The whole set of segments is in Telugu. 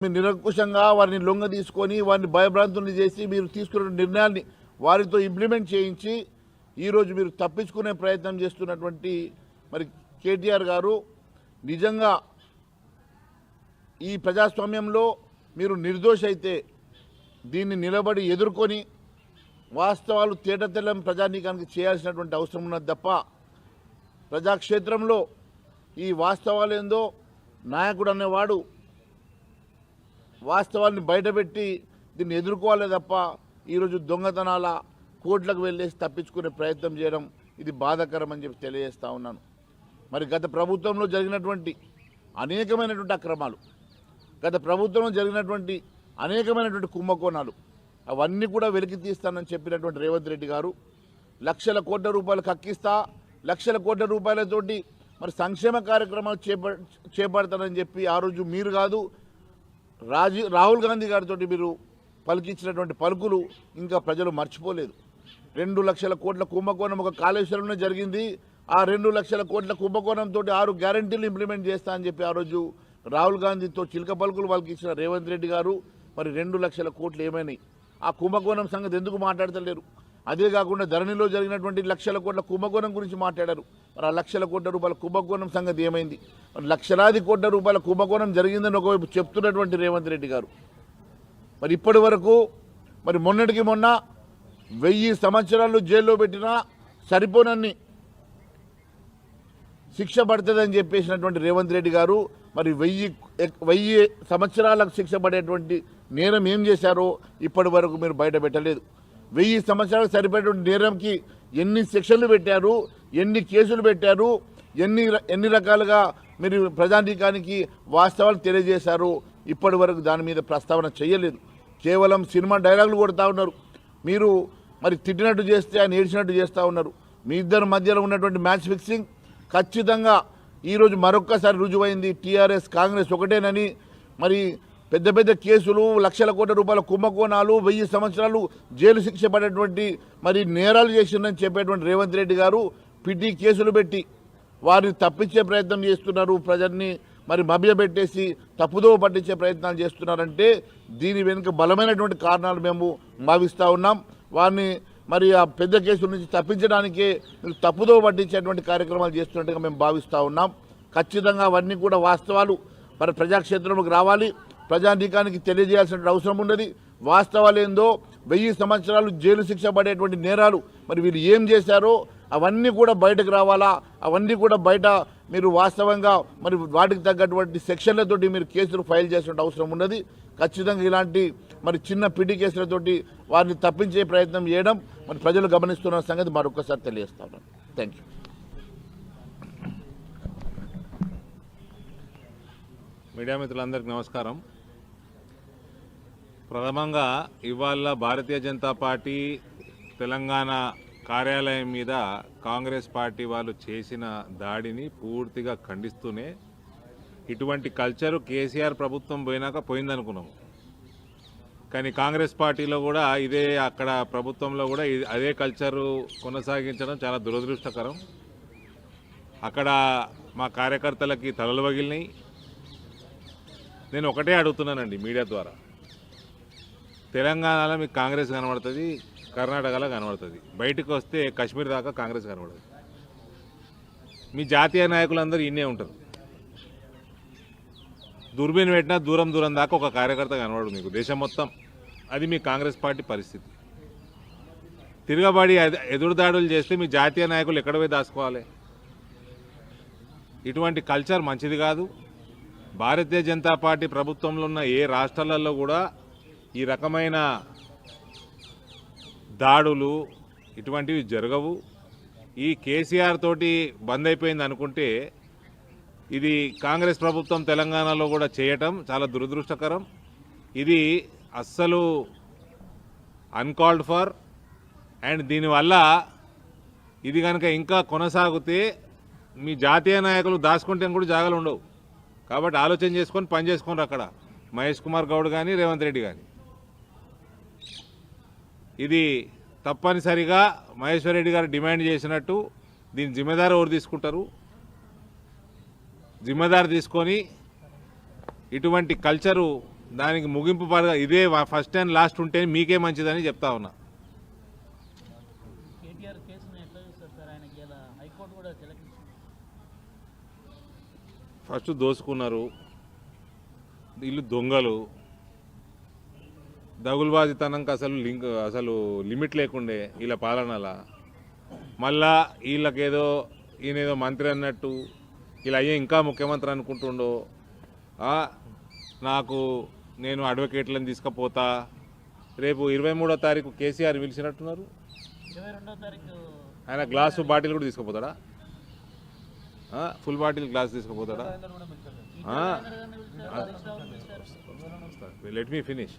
మీరు నిరంకుశంగా వారిని లొంగ తీసుకొని వారిని భయభ్రాంతుల్ని చేసి మీరు తీసుకున్న నిర్ణయాన్ని వారితో ఇంప్లిమెంట్ చేయించి ఈరోజు మీరు తప్పించుకునే ప్రయత్నం చేస్తున్నటువంటి మరి కేటీఆర్ గారు నిజంగా ఈ ప్రజాస్వామ్యంలో మీరు నిర్దోష అయితే దీన్ని నిలబడి ఎదుర్కొని వాస్తవాలు తేటతెల్లం ప్రజానీకానికి చేయాల్సినటువంటి అవసరం ఉన్నది తప్ప ప్రజాక్షేత్రంలో ఈ వాస్తవాలు ఏందో నాయకుడు అనేవాడు వాస్తవాన్ని బయటపెట్టి దీన్ని ఎదుర్కోవాలి తప్ప ఈరోజు దొంగతనాల కోట్లకు వెళ్ళేసి తప్పించుకునే ప్రయత్నం చేయడం ఇది బాధాకరం అని చెప్పి తెలియజేస్తూ ఉన్నాను. మరి గత ప్రభుత్వంలో జరిగినటువంటి అనేకమైనటువంటి అక్రమాలు గత ప్రభుత్వంలో జరిగినటువంటి అనేకమైనటువంటి కుంభకోణాలు అవన్నీ కూడా వెలికి తీస్తానని చెప్పినటువంటి రేవంత్ రెడ్డి గారు లక్షల కోట్ల రూపాయలు కక్కిస్తా లక్షల కోట్ల రూపాయలతోటి మరి సంక్షేమ కార్యక్రమాలు చేప చేపడతానని చెప్పి ఆ రోజు మీరు కాదు రాజీ రాహుల్ గాంధీ గారితో మీరు పలికించినటువంటి పలుకులు ఇంకా ప్రజలు మర్చిపోలేదు. రెండు లక్షల కోట్ల కుంభకోణం ఒక కాళేశ్వరంలో జరిగింది. ఆ రెండు లక్షల కోట్ల కుంభకోణంతో ఆరు గ్యారంటీలు ఇంప్లిమెంట్ చేస్తా అని చెప్పి ఆ రోజు రాహుల్ గాంధీతో చిలక పలుకులు పలికించిన రేవంత్ రెడ్డి గారు మరి రెండు లక్షల కోట్లు ఏమైనాయి? ఆ కుంభకోణం సంగతి ఎందుకు మాట్లాడతలేరు? అదే కాకుండా ధరణిలో జరిగినటువంటి లక్షల కోట్ల కుంభకోణం గురించి మాట్లాడారు. మరి ఆ లక్షల కోట్ల రూపాయల కుంభకోణం సంగతి ఏమైంది? మరి లక్షలాది కోట్ల రూపాయల కుంభకోణం జరిగిందని ఒకవైపు చెప్తున్నటువంటి రేవంత్ రెడ్డి గారు. మరి ఇప్పటి వరకు మరి మొన్నటికి మొన్న వెయ్యి సంవత్సరాలు జైల్లో పెట్టినా సరిపోనన్ని శిక్ష పడుతుందని చెప్పేసినటువంటి రేవంత్ రెడ్డి గారు మరి వెయ్యి వెయ్యి సంవత్సరాలకు శిక్ష పడేటువంటి నేరం ఏం చేశారో ఇప్పటి వరకు మీరు బయట పెట్టలేదు. వెయ్యి సంవత్సరాలకు సరిపడేటువంటి నేరంకి ఎన్ని శిక్షలు పెట్టారు ఎన్ని కేసులు పెట్టారు ఎన్ని ఎన్ని రకాలుగా మీరు ప్రజానీకానికి వాస్తవాలు తెలియజేశారు. ఇప్పటి వరకు దాని మీద ప్రస్తావన చేయలేదు. కేవలం సినిమా డైలాగులు కొడుతూ ఉన్నారు. మీరు మరి తిట్టినట్టు చేస్తే ఆయన ఏడ్చినట్టు చేస్తూ ఉన్నారు. మీ ఇద్దరి మధ్యలో ఉన్నటువంటి మ్యాచ్ ఫిక్సింగ్ ఖచ్చితంగా ఈరోజు మరొక్కసారి రుజువైంది టీఆర్ఎస్ కాంగ్రెస్ ఒకటేనని. మరి పెద్ద పెద్ద కేసులు లక్షల కోట్ల రూపాయల కుంభకోణాలు వెయ్యి సంవత్సరాలు జైలు శిక్ష పడేటువంటి మరి నేరాలు చేసిందని చెప్పేటువంటి రేవంత్ రెడ్డి గారు పిటి కేసులు పెట్టి వారిని తప్పించే ప్రయత్నం చేస్తున్నారు. ప్రజల్ని మరి మభ్యపెట్టేసి తప్పుదో పట్టించే ప్రయత్నాలు చేస్తున్నారంటే దీని వెనుక బలమైనటువంటి కారణాలు మేము భావిస్తూ ఉన్నాం. వారిని మరి ఆ పెద్ద కేసుల నుంచి తప్పించడానికే తప్పుదోవ తప్పుదో పట్టించేటువంటి కార్యక్రమాలు చేస్తున్నట్టుగా మేము భావిస్తూ ఉన్నాం. ఖచ్చితంగా అవన్నీ కూడా వాస్తవాలు. మరి ప్రజాక్షేత్రంలోకి రావాలి. ప్రజానీకానికి తెలియజేయాల్సిన అవసరం ఉన్నది. వాస్తవాలు ఏందో వెయ్యి సంవత్సరాలు జైలు శిక్ష పడేటువంటి నేరాలు మరి వీళ్ళు ఏం చేశారో అవన్నీ కూడా బయటకు రావాలా? అవన్నీ కూడా బయట మీరు వాస్తవంగా మరి వాటికి తగ్గటువంటి సెక్షన్లతోటి మీరు కేసులు ఫైల్ చేసిన అవసరం ఉన్నది. ఖచ్చితంగా ఇలాంటి మరి చిన్న పిడి కేసులతోటి వారిని తప్పించే ప్రయత్నం చేయడం మరి ప్రజలు గమనిస్తున్న సంగతి మరొకసారి తెలియజేస్తాను. థ్యాంక్ యూ మీడియా మిత్రులందరికీ నమస్కారం. ప్రథమంగా ఇవాళ భారతీయ జనతా పార్టీ తెలంగాణ కార్యాలయం మీద కాంగ్రెస్ పార్టీ వాళ్ళు చేసిన దాడిని పూర్తిగా ఖండిస్తూనే ఇటువంటి కల్చరు కేసీఆర్ ప్రభుత్వం పోయినాక పోయిందనుకున్నాము. కానీ కాంగ్రెస్ పార్టీలో కూడా ఇదే అక్కడ ప్రభుత్వంలో కూడా అదే కల్చరు కొనసాగించడం చాలా దురదృష్టకరం. అక్కడ మా కార్యకర్తలకి తలలు వగిలినాయి. నేను ఒకటే అడుగుతున్నానండి మీడియా ద్వారా. తెలంగాణలో మీకు కాంగ్రెస్ కనబడుతుంది కర్ణాటకలో కనబడుతుంది. బయటకు వస్తే కాశ్మీర్ దాకా కాంగ్రెస్ కనబడుతుంది. మీ జాతీయ నాయకులందరూ ఇన్నే ఉంటారు. దుర్బీన్ పెట్టినా దూరం దూరం దాకా ఒక కార్యకర్త కనబడు మీకు దేశం మొత్తం. అది మీ కాంగ్రెస్ పార్టీ పరిస్థితి. తిరగబడి ఎదురుదాడులు చేస్తే మీ జాతీయ నాయకులు ఎక్కడ పోయి దాచుకోవాలి? ఇటువంటి కల్చర్ మంచిది కాదు. భారతీయ జనతా పార్టీ ప్రభుత్వంలో ఉన్న ఏ రాష్ట్రాలలో కూడా ఈ రకమైన దాడులు ఇటువంటివి జరగవు. ఈ కేసీఆర్ తోటి బంద్ అయిపోయింది అనుకుంటే ఇది కాంగ్రెస్ ప్రభుత్వం తెలంగాణలో కూడా చేయటం చాలా దురదృష్టకరం. ఇది అస్సలు అన్కాల్డ్ ఫర్ అండ్ దీనివల్ల ఇది కనుక ఇంకా కొనసాగితే మీ జాతీయ నాయకులు దాచుకుంటే కూడా జాగాలు ఉండవు. కాబట్టి ఆలోచన చేసుకొని పని చేసుకోండి అక్కడ. మహేష్ కుమార్ గౌడ్ కానీ రేవంత్ రెడ్డి కానీ ఇది తప్పనిసరిగా మహేశ్వర్ రెడ్డి గారు డిమాండ్ చేసినట్టు దీని జిమ్మెదారు ఎవరు తీసుకుంటారు? జిమ్మెదారు తీసుకొని ఇటువంటి కల్చరు దానికి ముగింపు పడగా ఇదే ఫస్ట్ అండ్ లాస్ట్ ఉంటే మీకే మంచిదని చెప్తా ఉన్నా. ఫస్ట్ దోసుకున్నారు. వీళ్ళు దొంగలు. దగులుబాజితనంకి అసలు లింక్ అసలు లిమిట్ లేకుండే వీళ్ళ పాలనల. మళ్ళా వీళ్ళకేదో ఈయనేదో మంత్రి అన్నట్టు ఇలా అయ్యే ఇంకా ముఖ్యమంత్రి అనుకుంటుండో నాకు నేను అడ్వకేట్లను తీసుకుపోతా. రేపు ఇరవై మూడో తారీఖు కేసీఆర్ పిలిచినట్టున్నారు. ఆయన గ్లాసు బాటిల్ కూడా తీసుకుపోతాడా? ఫుల్ బాటిల్ గ్లాస్ తీసుకుపోతాడా? లెట్ మీ ఫినిష్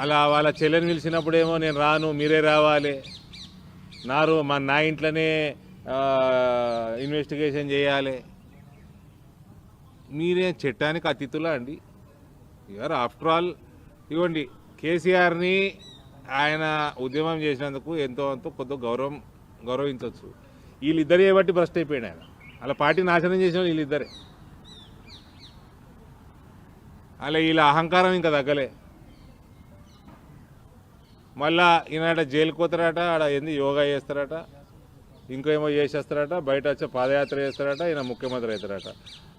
అలా వాళ్ళ చెల్లెని పిలిచినప్పుడేమో నేను రాను మీరే రావాలి. నారు మా నా ఇంట్లోనే ఇన్వెస్టిగేషన్ చేయాలి. మీరే చట్టానికి అతిథులా అండి? యూఆర్ ఆఫ్టర్ ఆల్ ఇవ్వండి కేసీఆర్ని ఆయన ఉద్యమం చేసినందుకు ఎంతో అంతో కొంత గౌరవం గౌరవించవచ్చు వీళ్ళిద్దరే బట్టి భ్రష్ట్ అయిపోయాడు ఆయన అలా పార్టీ నాశనం చేసిన వీళ్ళిద్దరే. అలా ఇలా అహంకారం ఇంకా తగ్గలే. మళ్ళా ఈనాడ జైలుకి పోతారట ఆడ ఏంది యోగా చేస్తారట ఇంకేమో చేసేస్తారట బయట వచ్చే పాదయాత్ర చేస్తారట ఈయన ముఖ్యమంత్రి అవుతారట.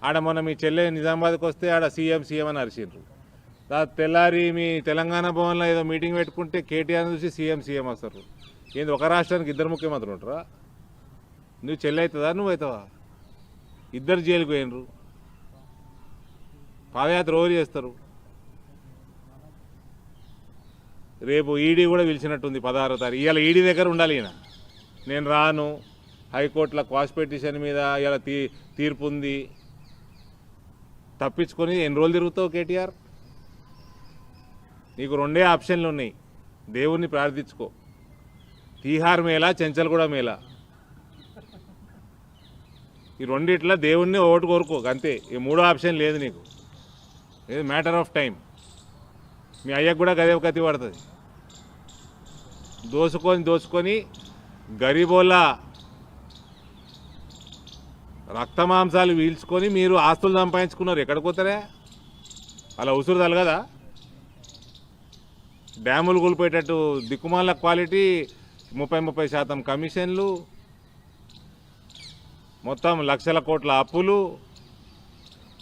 ఆడ మొన్న మీ చెల్లె నిజామాబాద్కి వస్తే ఆడ సీఎం సీఎం అని అరిచిండ్రు. తెల్లారి మీ తెలంగాణ భవన్లో ఏదో మీటింగ్ పెట్టుకుంటే కేటీఆర్ చూసి సీఎం సీఎం వస్తారు. ఏంది ఒక రాష్ట్రానికి ఇద్దరు ముఖ్యమంత్రులు ఉంటారా? నువ్వు చెల్లి అవుతుందా నువ్వు అవుతావా? ఇద్దరు జైలుకు పోయినరు పాదయాత్ర ఓవర్ చేస్తారు. రేపు ఈడీ కూడా పిలిచినట్టుంది పదహారో తారీఖు. ఇవాళ ఈడీ దగ్గర ఉండాలి ఈయన. నేను రాను. హైకోర్టులో క్వాష్ పిటిషన్ మీద ఇలా తీ తీర్పు ఉంది. తప్పించుకొని ఎన్ని రోజులు తిరుగుతావు కేటీఆర్? నీకు రెండే ఆప్షన్లు ఉన్నాయి. దేవుణ్ణి ప్రార్థించుకో. తీహార్ మేళ చెంచల్గూడ మేళ. ఈ రెండిట్లా దేవుణ్ణి ఓటు కోరుకో అంతే. ఈ మూడో ఆప్షన్ లేదు నీకు. ఇది మ్యాటర్ ఆఫ్ టైం మీ అయ్యకు కూడా గదే కత్తి పడుతుంది. దోసుకొని దోసుకొని గరీబోళ్ళ రక్తమాంసాలు పీల్చుకొని మీరు ఆస్తులు సంపాదించుకున్నారు. ఎక్కడికి పోతారే? అలా ఉసురు తలగదా? డ్యాములు కూలిపోయేటట్టు దిక్కుమాల క్వాలిటీ ముప్పై ముప్పై శాతం కమిషన్లు మొత్తం లక్షల కోట్ల అప్పులు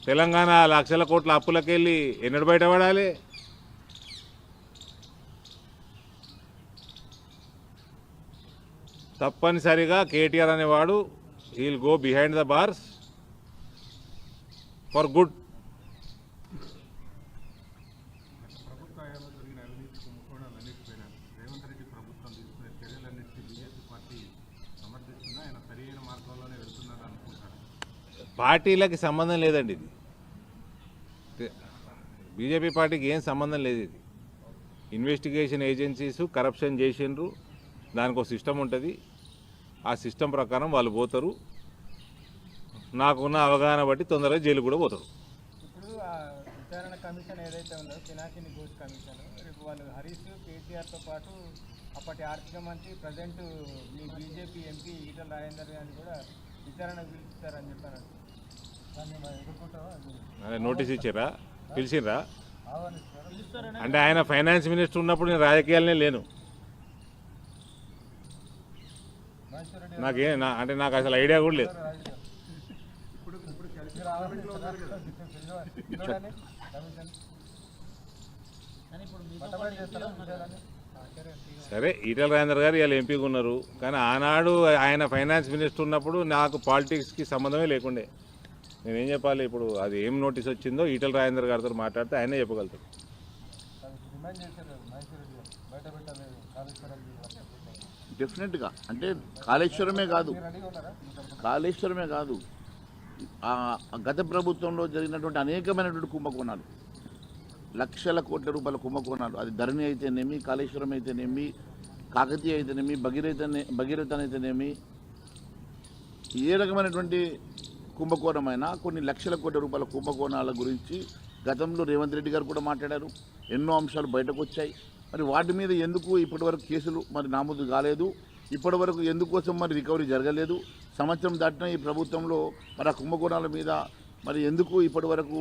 తెలంగాణ లక్షల కోట్ల అప్పులకెళ్ళి ఎన్నడు బయటపడాలి? తప్పనిసరిగా కేటీఆర్ అనేవాడు he'll go behind the bars for good ప్రభుత్వ హయాంలో జరిగిన అవినీతి బీజేపీ పార్టీకి ఏం సంబంధం లేదు ఇది. ఇన్వెస్టిగేషన్ ఏజెన్సీస్ కరప్షన్ చేసిండ్రు. దానికి ఒక సిస్టమ్ ఉంటుంది. ఆ సిస్టమ్ ప్రకారం వాళ్ళు పోతారు. నాకున్న అవగాహన బట్టి తొందరగా జైలు కూడా పోతారు. ఇప్పుడు ఆ విచారణ కమిషన్ ఏదైతే ఉందో పినాకిని ఘోష్ కమిషన్ రేపు వాళ్ళు హరీష్ కేసీఆర్తో పాటు అప్పటి ఆర్థిక మంత్రి ప్రజెంట్ మీ బీజేపీ ఎంపీ ఈటల రాజేందర్ గారిని కూడా విచారణ పిలుస్తారని చెప్పారు. దాన్ని నోటీస్ ఇచ్చారా? పిలిచిండ్రా? పిలుస్తారని అంటే ఆయన ఫైనాన్స్ మినిస్టర్ ఉన్నప్పుడు నేను రాజకీయాలనే లేను. నాకేం నా అంటే నాకు అసలు ఐడియా కూడా లేదు? సరే ఈటల రాజేందర్ గారు ఇలా ఎంపీగా ఉన్నారు. కానీ ఆనాడు ఆయన ఫైనాన్స్ మినిస్టర్ ఉన్నప్పుడు నాకు పాలిటిక్స్కి సంబంధమే లేకుండే. నేనేం చెప్పాలి? ఇప్పుడు అది ఏం నోటీస్ వచ్చిందో ఈటల రాజేందర్ గారితో మాట్లాడితే ఆయనే చెప్పగలుగుతారు డెఫినెట్గా. అంటే కాళేశ్వరమే కాదు. కాళేశ్వరమే కాదు. గత ప్రభుత్వంలో జరిగినటువంటి అనేకమైనటువంటి కుంభకోణాలు. లక్షల కోట్ల రూపాయల కుంభకోణాలు. అది ధరణి అయితేనేమి కాళేశ్వరం అయితేనేమి కాకతీయ అయితేనేమి భగీరథ భగీరథ అయితేనేమి ఏ రకమైనటువంటి కుంభకోణమైన కొన్ని లక్షల కోట్ల రూపాయల కుంభకోణాల గురించి గతంలో రేవంత్ రెడ్డి గారు కూడా మాట్లాడారు. ఎన్నో అంశాలు బయటకు వచ్చాయి మరి వాటి మీద ఎందుకు ఇప్పటివరకు కేసులు మరి నామోదు కాలేదు? ఇప్పటివరకు ఎందుకోసం మరి రికవరీ జరగలేదు? సంవత్సరం దాటిన ఈ ప్రభుత్వంలో మరి ఆ కుంభకోణాల మీద మరి ఎందుకు ఇప్పటివరకు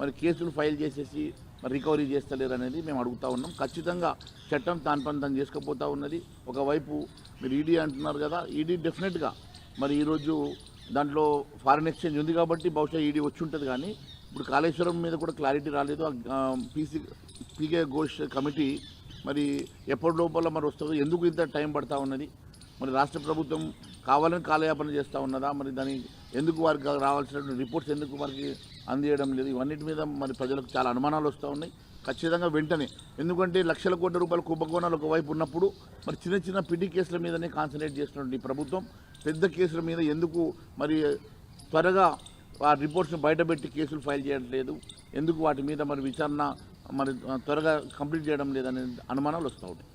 మరి కేసులు ఫైల్ చేసేసి మరి రికవరీ చేస్తలేరు అనేది మేము అడుగుతా ఉన్నాం. ఖచ్చితంగా చట్టం తాను పని తను చేసుకుపోతా ఉన్నది. ఒకవైపు మీరు ఈడీ అంటున్నారు కదా ఈడీ డెఫినెట్గా మరి ఈరోజు దాంట్లో ఫారిన్ ఎక్స్చేంజ్ ఉంది కాబట్టి బహుశా ఈడీ వచ్చి ఉంటుంది కానీ ఇప్పుడు కాళేశ్వరం మీద కూడా క్లారిటీ రాలేదు. పీసీ పీకే ఘోష్ కమిటీ మరి ఎప్పటి లోపల మరి వస్తుందో ఎందుకు ఇంత టైం పడతా ఉన్నది? మరి రాష్ట్ర ప్రభుత్వం కావాలని కాలయాపన చేస్తూ ఉన్నదా? మరి దాని ఎందుకు వారికి రావాల్సిన రిపోర్ట్స్ ఎందుకు వారికి అందియడం లేదు? ఇవన్నిటి మీద మరి ప్రజలకు చాలా అనుమానాలు వస్తూ ఉన్నాయి. ఖచ్చితంగా వెంటనే. ఎందుకంటే లక్షల కోట్ల రూపాయల కుంభకోణాలు ఒకవైపు ఉన్నప్పుడు మరి చిన్న చిన్న పిటి కేసుల మీదనే కాన్సన్ట్రేట్ చేస్తున్నటువంటి ఈ ప్రభుత్వం. పెద్ద కేసుల మీద ఎందుకు మరి త్వరగా ఆ రిపోర్ట్స్ని బయటపెట్టి కేసులు ఫైల్ చేయట్లేదు ఎందుకు వాటి మీద మరి విచారణ మరి త్వరగా కంప్లీట్ చేయడం లేదనే అనుమానాలు వస్తూ ఉంటాయి.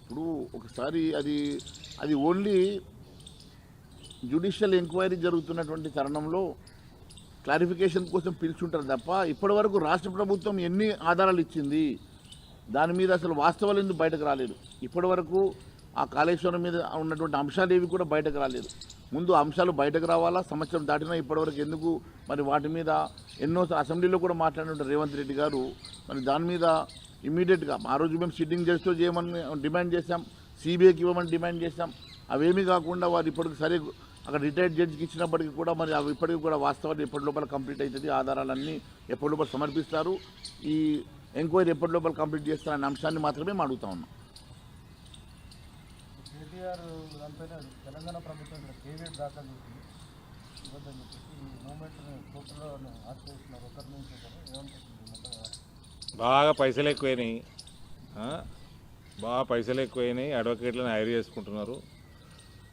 ఇప్పుడు ఒకసారి అది అది ఓన్లీ జ్యుడిషియల్ ఎంక్వైరీ జరుగుతున్నటువంటి తరుణంలో క్లారిఫికేషన్ కోసం పిలుచుంటారు తప్ప ఇప్పటివరకు రాష్ట్ర ప్రభుత్వం ఎన్ని ఆధారాలు ఇచ్చింది? దాని మీద అసలు వాస్తవాలు ఎందుకు బయటకు రాలేదు? ఇప్పటివరకు ఆ కాళేశ్వరం మీద ఉన్నటువంటి అంశాలు ఏవి కూడా బయటకు రాలేదు. ముందు అంశాలు బయటకు రావాలా? సంవత్సరం దాటినా ఇప్పటివరకు ఎందుకు? మరి వాటి మీద ఎన్నో అసెంబ్లీలో కూడా మాట్లాడిన రేవంత్ రెడ్డి గారు మరి దాని మీద ఇమీడియట్గా ఆ రోజు మేము సిట్టింగ్ చేస్తూ చేయమని డిమాండ్ చేశాం. సిబిఐకి ఇవ్వమని డిమాండ్ చేశాం. అవేమీ కాకుండా వారు ఇప్పటికి సరే అక్కడ రిటైర్డ్ జడ్జికి ఇచ్చినప్పటికీ కూడా మరి అవి ఇప్పటికి కూడా వాస్తవాలు ఎప్పటి లోపల కంప్లీట్ అవుతుంది ఆధారాలన్నీ ఎప్పటి లోపల సమర్పిస్తారు. ఈ ఎంక్వైరీ ఎప్పటి లోపల కంప్లీట్ చేస్తారనే అంశాన్ని మాత్రమే మేము అడుగుతా ఉన్నాం. తెలంగాణ ప్రభుత్వం బాగా పైసలు ఎక్కువైనాయి. ఆ? బాగా పైసలు ఎక్కువైనాయి. అడ్వకేట్లను హైర్ చేసుకుంటున్నారు.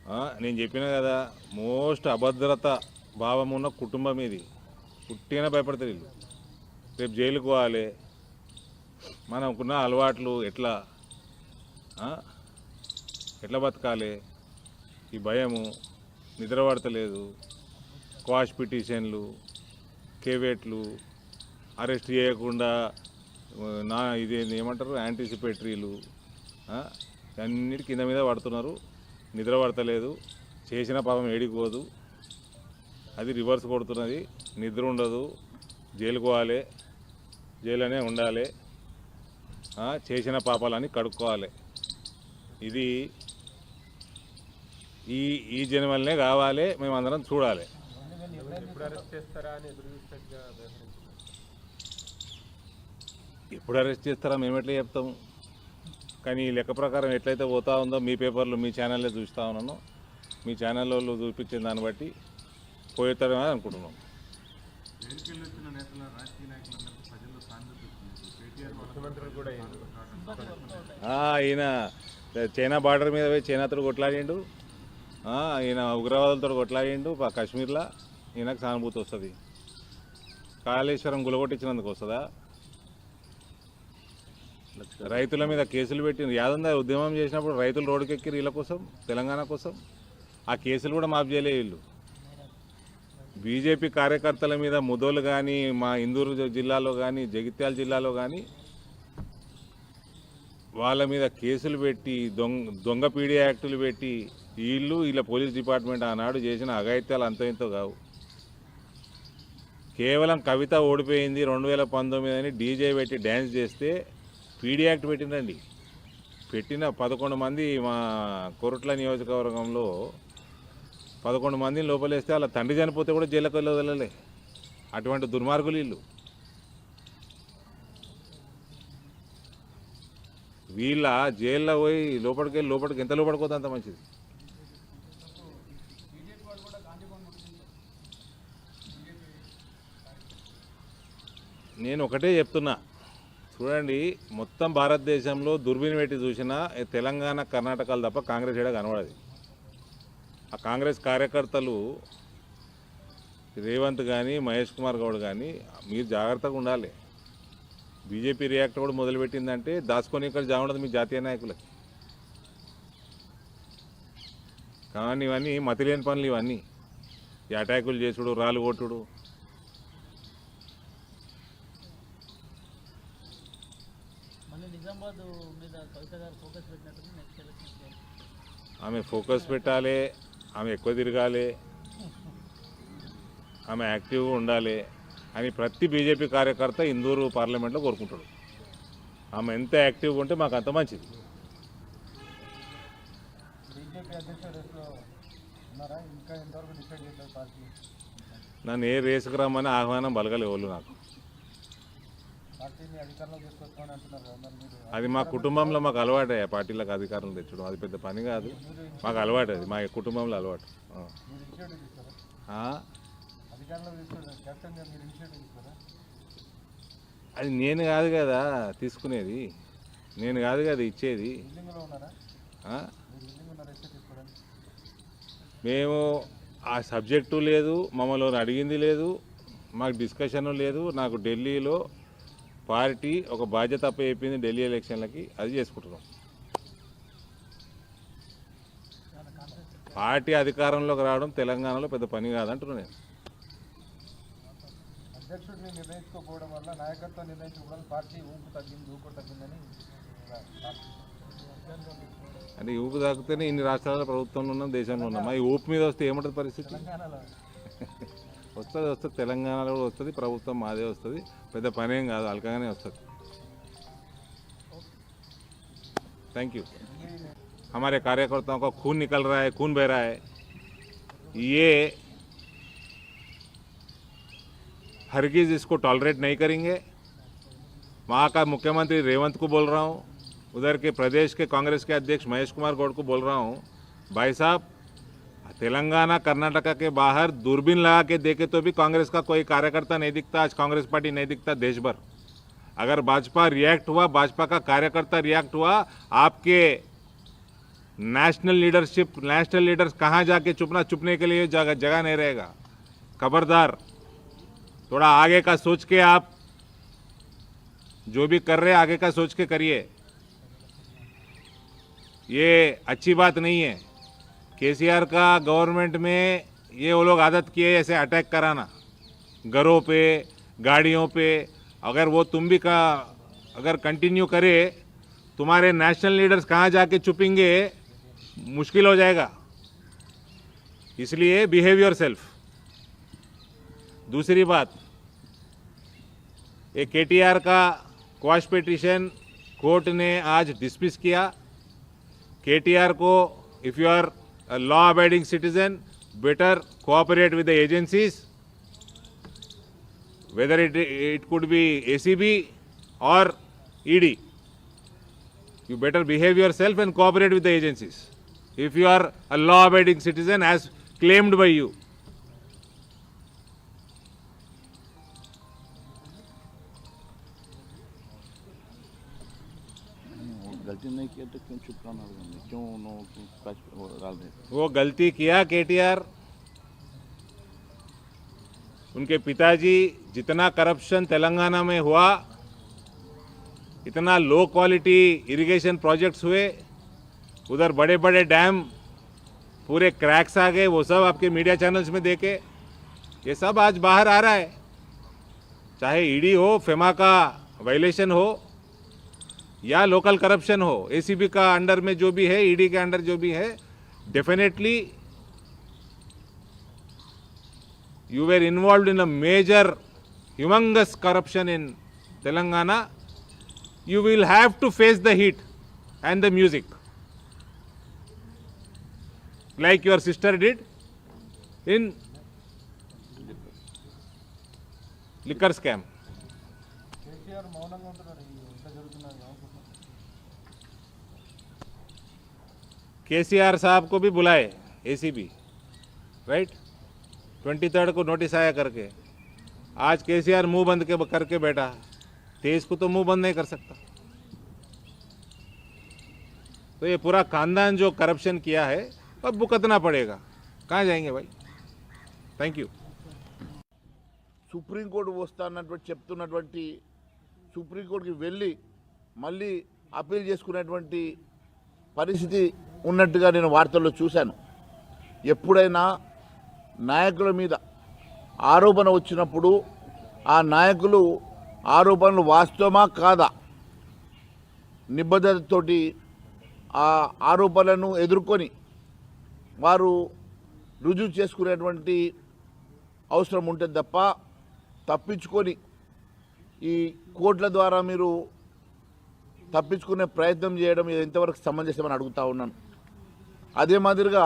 ఆ? నేను చెప్పిన కదా మోస్ట్ అభద్రత భావం ఉన్న కుటుంబం ఇది. పుట్టిన భయపడతారు వీళ్ళు. రేపు జైలుకు పోవాలి. మనకున్న అలవాట్లు ఎట్లా? ఎట్లా బతకాలి? ఈ భయము నిద్ర పడతలేదు క్వాష్ పిటిషన్లు కేవేట్లు అరెస్ట్ చేయకుండా నా ఇది ఏమంటారు? యాంటిసిపేటరీలు అన్నిటి కింద మీద పడుతున్నారు. నిద్ర పడతలేదు. చేసిన పాపం ఏడిపోదు. అది రివర్స్ కొడుతున్నది. నిద్ర ఉండదు. జైలుకోవాలి జైలు జైలునే ఉండాలి. చేసిన పాపాలని కడుక్కోవాలి. ఇది ఈ ఈ జన్మలనే కావాలి మేమందరం చూడాలి. ఎప్పుడు అరెస్ట్ చేస్తారా అని ఎదురు చూసినట్టుగా వ్యవహరించారు. ఎప్పుడు అరెస్ట్ చేస్తారా మేము ఎట్లా చెప్తాము కానీ ఈ లెక్క ప్రకారం ఎట్లయితే పోతా ఉందో మీ పేపర్లు మీ ఛానల్లో చూస్తూ ఉన్నాను. మీ ఛానల్లో చూపించిన దాన్ని బట్టి పోతారని అనుకుంటున్నాం జైలుకెళ్ళి వచ్చిన నేతల రాజకీయ నాయకులందరికీ ప్రజల్లో సానుభూతి వచ్చింది కేటీఆర్ ముఖ్యమంత్రి కూడా ఆ, ఈయన చైనా బార్డర్ మీద పోయి చైనాతో కొట్లాడిండు. ఈయన ఉగ్రవాదులతో కొట్లాడిండు కాశ్మీర్లో. ఈయనకు సానుభూతి వస్తుంది. కాళేశ్వరం గులగొట్టించినందుకు వస్తుందా? రైతుల మీద కేసులు పెట్టింది యాదంద ఉద్యమం చేసినప్పుడు రైతులు రోడ్డుకి ఎక్కిరు వీళ్ళ కోసం తెలంగాణ కోసం. ఆ కేసులు కూడా మాఫ్ చేయలే వీళ్ళు. బీజేపీ కార్యకర్తల మీద ముదోలు కానీ మా ఇందూరు జ- జిల్లాలో కానీ జగిత్యాల జిల్లాలో కానీ వాళ్ళ మీద కేసులు పెట్టి దొంగ దొంగ పీడీ యాక్టులు పెట్టి వీళ్ళు వీళ్ళ పోలీస్ డిపార్ట్మెంట్ ఆనాడు చేసిన అఘాయిత్యాలు అంత ఇంతో కావు. కేవలం కవిత ఓడిపోయింది రెండు వేల పంతొమ్మిది అని డీజే పెట్టి డ్యాన్స్ చేస్తే పీడీ యాక్ట్ పెట్టిందండి. పెట్టిన పదకొండు మంది మా కొరట్ల నియోజకవర్గంలో పదకొండు మందిని లోపలేస్తే వాళ్ళ తండ్రి చనిపోతే కూడా జైలుకి వదలలే అటువంటి దుర్మార్గులు వీళ్ళు. వీళ్ళ జైల్లో పోయి లోపలికి వెళ్ళి లోపలికి ఎంత లోపలికి అంత మంచిది. నేను ఒకటే చెప్తున్నా. చూడండి మొత్తం భారతదేశంలో దుర్బిని పెట్టి చూసినా తెలంగాణ కర్ణాటకలు తప్ప కాంగ్రెస్ ఏడా కనబడదు. ఆ కాంగ్రెస్ కార్యకర్తలు రేవంత్ కానీ మహేష్ కుమార్ గౌడ్ కానీ మీరు జాగ్రత్తగా ఉండాలి. బీజేపీ రియాక్ట్ కూడా మొదలుపెట్టిందంటే దాచుకొని ఇక్కడ జాగుండదు మీ జాతీయ నాయకులకి. కానీ ఇవన్నీ మతిలేని పనులు ఇవన్నీ. ఈ అటాకులు చేసుడు రాళ్ళు కొట్టుడు. ఆమె ఫోకస్ పెట్టాలి ఆమె ఎక్కువ తిరగాలి ఆమె యాక్టివ్గా ఉండాలి. అని ప్రతి బీజేపీ కార్యకర్త ఇందూరు పార్లమెంట్లో కోరుకుంటాడు. ఆమె ఎంత యాక్టివ్గా ఉంటే మాకు అంత మంచిది. నన్ను ఏ రేసుకు రమ్మని ఆహ్వానం బలగలే వాళ్ళు నాకు. అది మా కుటుంబంలో మాకు అలవాటే పార్టీలకు అధికారం తెచ్చడం. అది పెద్ద పని కాదు. మాకు అలవాటు అది మా కుటుంబంలో అలవాటు. అది నేను కాదు కదా తీసుకునేది. నేను కాదు కదా ఇచ్చేది. మేము ఆ సబ్జెక్టు లేదు మమ్మల్ని అడిగింది లేదు మాకు డిస్కషన్ లేదు నాకు ఢిల్లీలో పార్టీ ఒక బాధ్యత అయిపోయింది ఢిల్లీ ఎలక్షన్లకి అది చేసుకుంటున్నాం. పార్టీ అధికారంలోకి రావడం తెలంగాణలో పెద్ద పని కాదంటున్నాను నేను. అధ్యక్షుడిని నిర్ణయించుకోకపోవడం వల్ల నాయకత్వం నిర్ణయించుకోవడం పార్టీ ఊపు తగ్గింది ఊపు తగ్గిందని పార్టీ అంటే ఊపు తాకితేనే ఇన్ని రాష్ట్రాల ప్రభుత్వంలో ఉన్నాం దేశంలో ఉన్నాం ఈ ఊపు మీద వస్తే ఏముంటుంది పరిస్థితి తెలంగాణలో వస్తుంది వస్తుంది తెలంగాణలో కూడా వస్తుంది ప్రభుత్వం మాదే వస్తుంది పెద్ద పనేం కాదు అల్కగానే వస్తుంది थैंक यू हमारे कार्यकर्ताओं का खून निकल रहा है खून बह रहा है ये हरगिज इसको टॉलरेट नहीं करेंगे। वहाँ का मुख्यमंत्री रेवंत को बोल रहा हूँ, उधर के प्रदेश के कांग्रेस के अध्यक्ष महेश कुमार गौड़ को बोल रहा हूँ, भाई साहब, तेलंगाना, कर्नाटका के बाहर दूरबीन लगा के देखे तो भी कांग्रेस का कोई कार्यकर्ता नहीं दिखता, आज कांग्रेस पार्टी नहीं दिखता देश भर अगर भाजपा रिएक्ट हुआ, भाजपा का कार्यकर्ता रिएक्ट हुआ, आपके नेशनल लीडरशिप नेशनल लीडर्स कहाँ जाके चुपना चुपने के लिए जगह जगह नहीं रहेगा। खबरदार थोड़ा आगे का सोच के आप जो भी कर रहे आगे का सोच के करिए। ये अच्छी बात नहीं है। केसीआर का गवर्नमेंट में ये वो लोग आदत किए ऐसे अटैक कराना। घरों पे, गाड़ियों पे, अगर वो तुम भी का, अगर कंटिन्यू करे, तुम्हारे नेशनल लीडर्स कहाँ जाके चुपेंगे मुश्किल हो जाएगा। इसलिए बिहेव योर सेल्फ दूसरी बात ये के का क्वाश पिटिशन कोर्ट ने आज डिसमिस किया। के टी आर को if you are law abiding citizen better cooperate with the agencies whether it it could be A C B और ED you better behave yourself and cooperate with the agencies if you are a law abiding citizen as claimed by you गलती नहीं किया तो क्यों रहना क्यों नो डाल रहे वो गलती किया केटीआर। उनके पिताजी, जितना करप्शन तेलंगाना में हुआ, इतना लो क्वालिटी इरिगेशन प्रोजेक्ट्स हुए, उधर बड़े बड़े डैम पूरे क्रैक्स आ गए, वो सब आपके मीडिया चैनल्स में देखे। ये सब आज बाहर आ रहा है। चाहे ईडी हो फेमा का वायलेशन हो या लोकल करप्शन हो एसीबी का अंडर में जो भी है ईडी के अंडर जो भी है definitely you were involved in a major humongous corruption in Telangana you will have to face the heat and the music like your sister did in liquor scam KCR साहब को भी बुलाए एसीबी राइट ट्वेंटी थर्ड को नोटिस आया करके आज केसीआर मुंह बंद के करके बैठा तेज को तो मुंह बंद नहीं कर सकता तो ये पूरा खानदान जो करप्शन किया है अब भुगतना पड़ेगा कहाँ जाएंगे भाई थैंक यू సుప్రీంకోర్టు వస్తానటువంటి చెప్తున్నటువంటి సుప్రీంకోర్టుకి వెళ్ళి మళ్ళీ అప్పీల్ చేసుకునేటువంటి పరిస్థితి ఉన్నట్టుగా నేను వార్తల్లో చూశాను. ఎప్పుడైనా నాయకుల మీద ఆరోపణ వచ్చినప్పుడు ఆ నాయకులు ఆరోపణలు వాస్తవమా కాదా? నిబద్ధతతోటి ఆ ఆరోపణలను ఎదుర్కొని వారు రుజువు చేసుకునేటువంటి అవసరం ఉంటుంది తప్ప తప్పించుకొని ఈ కోర్టుల ద్వారా మీరు తప్పించుకునే ప్రయత్నం చేయడం ఇది ఎంతవరకు సమంజసమని అడుగుతా ఉన్నాను. అదే మాదిరిగా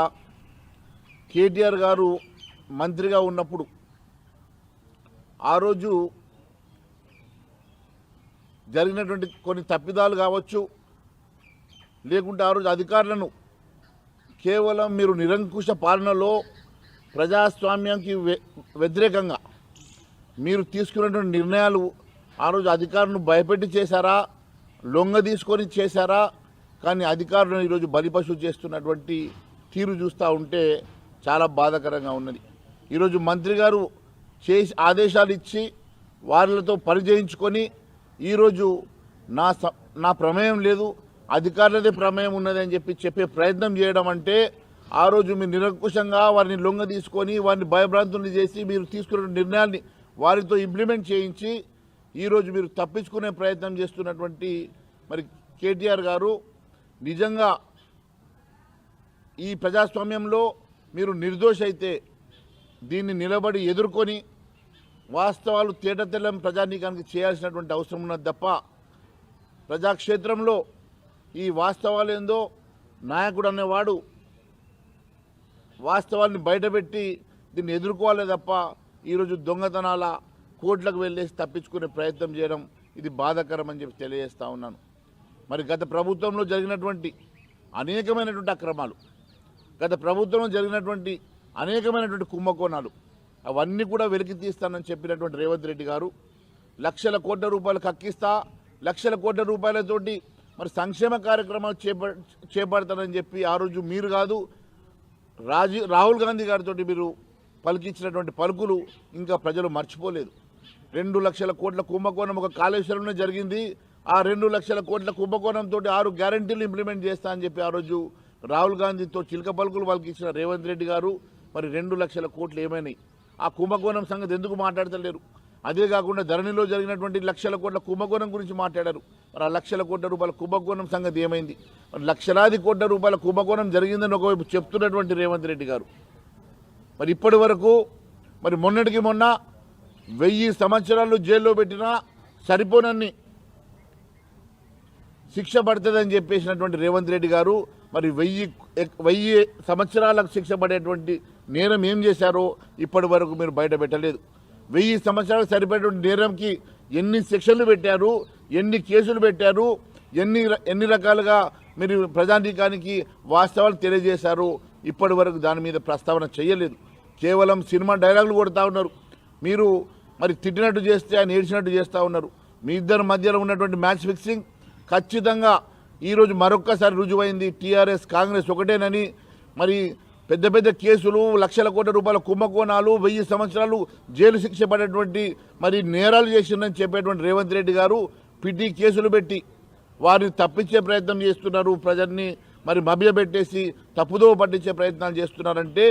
కేటీఆర్ గారు మంత్రిగా ఉన్నప్పుడు ఆ రోజు జరిగినటువంటి కొన్ని తప్పిదాలు కావచ్చు లేకుంటే ఆ రోజు అధికారులను కేవలం మీరు నిరంకుశ పాలనలో ప్రజాస్వామ్యానికి వ్య- వ్యతిరేకంగా మీరు తీసుకున్నటువంటి నిర్ణయాలు ఆ రోజు అధికారులను భయపెట్టి చేశారా లొంగ తీసుకొని చేశారా కానీ అధికారులను ఈరోజు బలిపశు చేస్తున్నటువంటి తీరు చూస్తూ ఉంటే చాలా బాధాకరంగా ఉన్నది. ఈరోజు మంత్రి గారు చేసి ఆదేశాలు ఇచ్చి వాళ్ళతో పని చేయించుకొని ఈరోజు నా స నా ప్రమేయం లేదు అధికారులదే ప్రమేయం ఉన్నది అని చెప్పి చెప్పే ప్రయత్నం చేయడం అంటే ఆ రోజు మీరు నిరంకుశంగా వారిని లొంగ తీసుకొని వారిని భయభ్రాంతుల్ని చేసి మీరు తీసుకున్న నిర్ణయాన్ని వారితో ఇంప్లిమెంట్ చేయించి ఈరోజు మీరు తప్పించుకునే ప్రయత్నం చేస్తున్నటువంటి మరి కేటీఆర్ గారు నిజంగా ఈ ప్రజాస్వామ్యంలో మీరు నిర్దోష అయితే దీన్ని నిలబడి ఎదుర్కొని వాస్తవాలు తేటతెల్లం ప్రజానీకానికి చేయాల్సినటువంటి అవసరం ఉన్నది తప్ప ప్రజాక్షేత్రంలో ఈ వాస్తవాలు ఏందో నాయకుడు అనేవాడు వాస్తవాల్ని బయటపెట్టి దీన్ని ఎదుర్కోవాలి తప్ప ఈరోజు దొంగతనాల కోట్లకు వెళ్ళేసి తప్పించుకునే ప్రయత్నం చేయడం ఇది బాధాకరం అని చెప్పి తెలియజేస్తా ఉన్నాను. మరి గత ప్రభుత్వంలో జరిగినటువంటి అనేకమైనటువంటి అక్రమాలు గత ప్రభుత్వంలో జరిగినటువంటి అనేకమైనటువంటి కుంభకోణాలు అవన్నీ కూడా వెలికి తీస్తానని చెప్పినటువంటి రేవంత్ రెడ్డి గారు లక్షల కోట్ల రూపాయలు కక్కిస్తా లక్షల కోట్ల రూపాయలతోటి మరి సంక్షేమ కార్యక్రమాలు చేప చేపడతానని చెప్పి ఆ రోజు మీరు కాదు రాజీ రాహుల్ గాంధీ గారితో మీరు పలికించినటువంటి పలుకులు ఇంకా ప్రజలు మర్చిపోలేదు. రెండు లక్షల కోట్ల కుంభకోణం ఒక కాళేశ్వరంలో జరిగింది ఆ రెండు లక్షల కోట్ల కుంభకోణంతో ఆరు గ్యారంటీలు ఇంప్లిమెంట్ చేస్తా అని చెప్పి ఆ రోజు రాహుల్ గాంధీతో చిలక పలుకులు ఇచ్చిన రేవంత్ రెడ్డి గారు మరి రెండు లక్షల కోట్లు ఏమైనాయి? ఆ కుంభకోణం సంగతి ఎందుకు మాట్లాడతలేరు? అదే కాకుండా ధరణిలో జరిగినటువంటి లక్షల కోట్ల కుంభకోణం గురించి మాట్లాడారు. మరి ఆ లక్షల కోట్ల రూపాయల కుంభకోణం సంగతి ఏమైంది? మరి లక్షలాది కోట్ల రూపాయల కుంభకోణం జరిగిందని ఒకవైపు చెప్తున్నటువంటి రేవంత్ రెడ్డి గారు. మరి ఇప్పటి వరకు మరి మొన్నటికి మొన్న వెయ్యి సంవత్సరాలు జైల్లో పెట్టినా సరిపోనన్ని శిక్ష పడుతుందని చెప్పేసినటువంటి రేవంత్ రెడ్డి గారు మరి వెయ్యి వెయ్యి సంవత్సరాలకు శిక్ష పడేటువంటి నేరం ఏం చేశారో ఇప్పటి వరకు మీరు బయట పెట్టలేదు. వెయ్యి సంవత్సరాలకు సరిపడేటువంటి నేరంకి ఎన్ని శిక్షలు పెట్టారు ఎన్ని కేసులు పెట్టారు ఎన్ని ఎన్ని రకాలుగా మీరు ప్రజానీకానికి వాస్తవాలు తెలియజేశారు ఇప్పటి వరకు దాని మీద ప్రస్తావన చేయలేదు. కేవలం సినిమా డైలాగులు కొడుతూ ఉన్నారు. మీరు మరి తిట్టినట్టు చేస్తే ఆయన ఏడ్చినట్టు చేస్తూ ఉన్నారు. మీ ఇద్దరి మధ్యలో ఉన్నటువంటి మ్యాచ్ ఫిక్సింగ్ ఖచ్చితంగా ఈరోజు మరొక్కసారి రుజువైంది టీఆర్ఎస్ కాంగ్రెస్ ఒకటేనని. మరి పెద్ద పెద్ద కేసులు లక్షల కోట్ల రూపాయల కుంభకోణాలు వెయ్యి సంవత్సరాలు జైలు శిక్ష పడేటువంటి మరి నేరాలు చేసిందని చెప్పేటువంటి రేవంత్ రెడ్డి గారు పిటి కేసులు పెట్టి వారిని తప్పించే ప్రయత్నం చేస్తున్నారు. ప్రజల్ని మరి మభ్యపెట్టేసి తప్పుదో పట్టించే ప్రయత్నాలు చేస్తున్నారంటే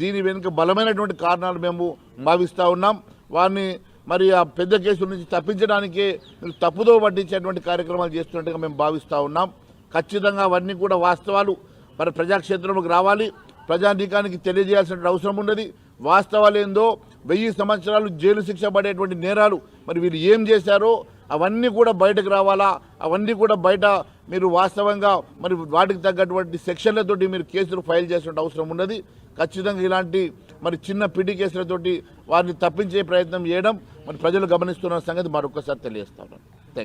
దీని వెనుక బలమైనటువంటి కారణాలు మేము భావిస్తూ ఉన్నాం. వారిని మరి ఆ పెద్ద కేసుల నుంచి తప్పించడానికి మీరు తప్పుదో పట్టించేటువంటి కార్యక్రమాలు చేస్తున్నట్టుగా మేము భావిస్తూ ఉన్నాం. ఖచ్చితంగా అవన్నీ కూడా వాస్తవాలు. మరి ప్రజాక్షేత్రంలోకి రావాలి. ప్రజానీకానికి తెలియజేయాల్సిన అవసరం ఉన్నది. వాస్తవాలు ఏందో వెయ్యి సంవత్సరాలు జైలు శిక్ష పడేటువంటి నేరాలు మరి వీళ్ళు ఏం చేశారో అవన్నీ కూడా బయటకు రావాలా? అవన్నీ కూడా బయట మీరు వాస్తవంగా మరి వాటికి తగ్గటువంటి సెక్షన్లతోటి మీరు కేసులు ఫైల్ చేసిన అవసరం ఉన్నది. ఖచ్చితంగా ఇలాంటి మరి చిన్న పిడి కేసులతోటి వారిని తప్పించే ప్రయత్నం చేయడం మరి ప్రజలు గమనిస్తున్న సంగతి మరొకసారి తెలియజేస్తాను